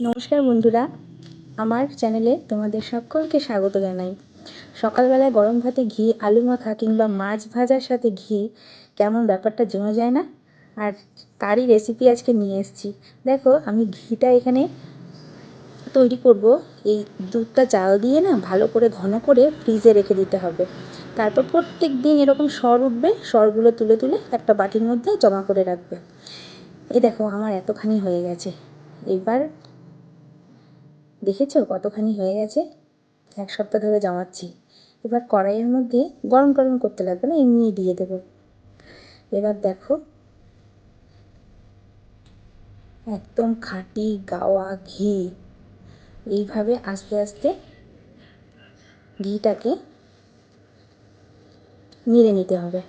নমস্কার বন্ধুরা, আমার চ্যানেলে তোমাদের সকলকে স্বাগত জানাই। সকালবেলায় গরম ভাতে ঘি, আলু মাখা কিংবা মাছ ভাজার সাথে ঘি, কেমন ব্যাপারটা জমে যায় না? আর তারই রেসিপি আজকে নিয়ে এসেছি। দেখো, আমি ঘিটা এখানে তৈরি করব। এই দুধটা চাল দিয়ে না, ভালো করে ঘন করে ফ্রিজে রেখে দিতে হবে। তারপর প্রত্যেক দিন এরকম সর উঠবে, সরগুলো তুলে তুলে একটা বাটির মধ্যে জমা করে রাখবে। এই দেখো, আমার এতখানি হয়ে গেছে। এবার দেখেছ কতখানি হয়ে গেছে? এক সপ্তাহ ধরে জমাচ্ছি। এবার কড়াইয়ের মধ্যে গরম গরম করতে লাগবে না এমনি দিয়ে দেবো। এবার দেখো, একদম খাঁটি গাওয়া ঘি। এইভাবে আস্তে আস্তে ঘিটাকে নেড়ে নিতে হবে।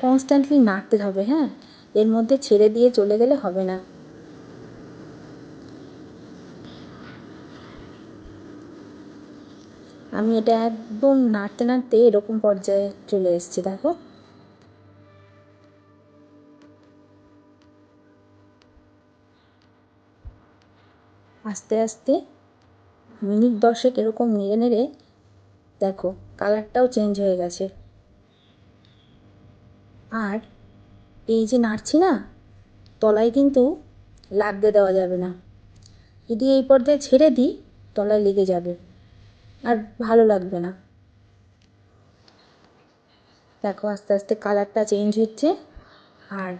কনস্ট্যান্টলি নাড়তে হবে হ্যাঁ? এর মধ্যে ছেড়ে দিয়ে চলে গেলে হবে না। আমি এটা একদম নাড়তে নাড়তে এরকম পর্যায়ে চলে এসেছি, দেখো। আস্তে আস্তে মিনিট দশেক এরকম নেড়ে নেড়ে দেখো, কালারটাও চেঞ্জ হয়ে গেছে। আর এই যে নাড়ছি না, তলায় কিন্তু লাগতে দেওয়া যাবে না। যদি এই পর্যায়ে ছেড়ে দিই, তলায় লেগে যাবে। আর ভালো লাগবে না। দেখো আস্তে আস্তে কালারটা চেঞ্জ হচ্ছে আর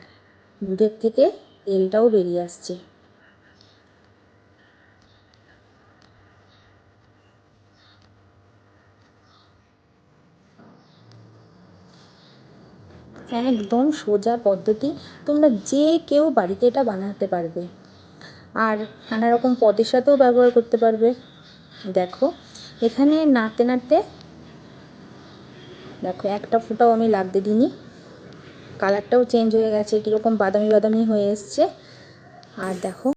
দুধের থেকে তেলটাও বেরিয়ে আসছে। একদম সোজা পদ্ধতি, তোমরা যে কেউ বাড়িতে এটা বানাতে পারবে। আর নানা রকম পদের সাথেও ব্যবহার করতে পারবে। দেখো এখানে নাড়তে নাড়তে, দেখো একটা ফোঁটাও আমি লাগতে দিইনি। কালারটাও চেঞ্জ হয়ে গেছে, কীরকম বাদামি বাদামি হয়ে এসছে। আর দেখো,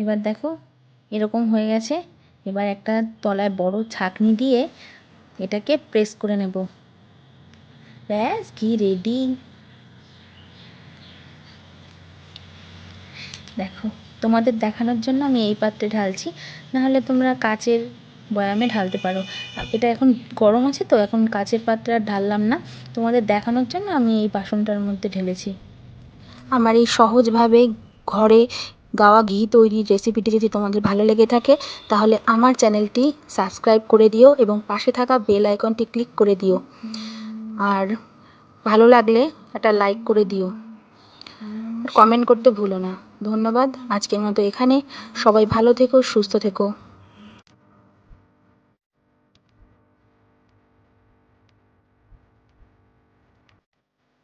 এবার দেখো, এরকম হয়ে গেছে। এবার একটা তলায় বড় ছাঁকনি দিয়ে এটাকে প্রেস করে নেব। ব্যাস, ঘি রেডি দেখো, তোমাদের দেখানোর জন্য আমি এই পাত্রে ঢালছি। নাহলে তোমরা কাচের বয়ামে ঢালতে পারো। এটা এখন গরম আছে তো, এখন কাচের পাত্রে আর ঢাললাম না। তোমাদের দেখানোর জন্য আমি এই বাসনটার মধ্যে ঢেলেছি। আমার এই সহজভাবে ঘরে গাওয়া ঘি তৈরির রেসিপিটি যদি তোমাদের ভালো লেগে থাকে, তাহলে আমার চ্যানেলটি সাবস্ক্রাইব করে দিও এবং পাশে থাকা বেল আইকনটি ক্লিক করে দিও। আর ভালো লাগলে একটা লাইক করে দিও। কমেন্ট করতে ভুলো না। ধন্যবাদ। আজকের মতো এখানে। সবাই ভালো থেকো, সুস্থ থেকো।